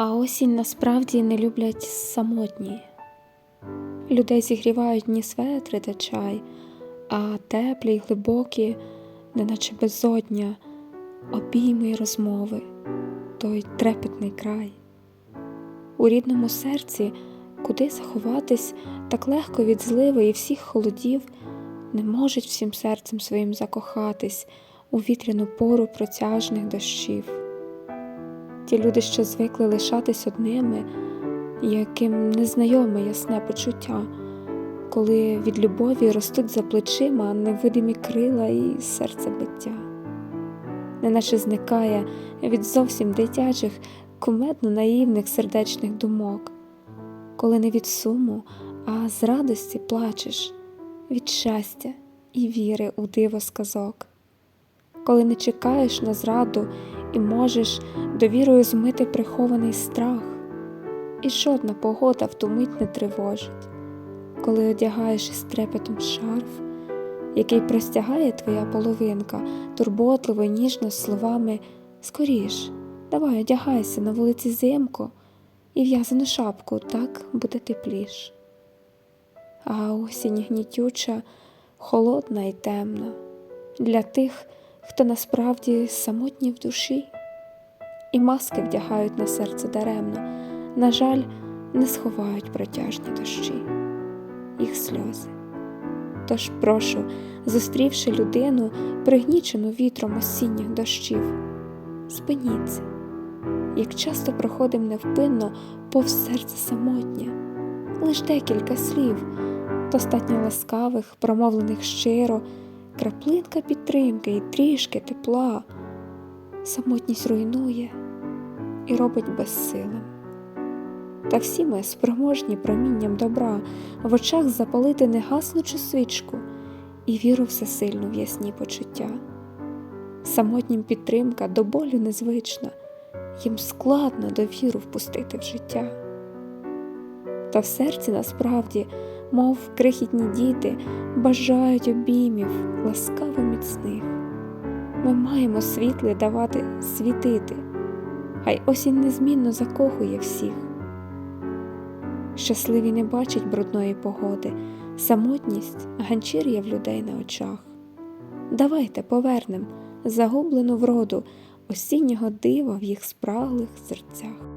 А осінь насправді не люблять самотні. Людей зігрівають ні светри та чай, а теплі й глибокі, неначе безодня, обійми й розмови, той трепетний край. У рідному серці, куди заховатись так легко від зливи і всіх холодів, не можуть всім серцем своїм закохатись у вітряну пору протяжних дощів. Ті люди, що звикли лишатись одними, яким незнайоме ясне почуття, коли від любові ростуть за плечима невидимі крила і серцебиття, неначе зникає від зовсім дитячих, кумедно наївних сердечних думок, коли не від суму, а з радості плачеш, від щастя і віри у диво сказок, коли не чекаєш на зраду і можеш довірою змити прихований страх, і жодна погода в ту мить не тривожить, коли одягаєш із трепетом шарф, який простягає твоя половинка, турботливо й ніжно словами Скоріш, давай одягайся на вулиці зимко і в'язану шапку, так буде тепліш. А осінь гнітюча, холодна і темна. Для тих, хто насправді самотній в душі, і маски вдягають на серце даремно, на жаль, не сховають протяжні дощі, їх сльози. Тож прошу, зустрівши людину, пригнічену вітром осінніх дощів, спиніться, як часто проходим невпинно повз серце самотнє, лиш декілька слів, достатньо ласкавих, промовлених щиро краплинка підтримки і трішки тепла, самотність руйнує і робить безсилим. Та всі ми спроможні промінням добра в очах запалити негаснучу свічку і віру всесильну в ясні почуття. Самотнім підтримка до болю незвична, їм складно довіру впустити в життя. Та в серці насправді мов крихітні діти, бажають обіймів ласкаво міцних. Ми маємо світле давати світити, хай осінь незмінно закохує всіх. Щасливі не бачать брудної погоди, самотність ганчір'я в людей на очах. Давайте повернем загублену вроду осіннього дива в їх спраглих серцях.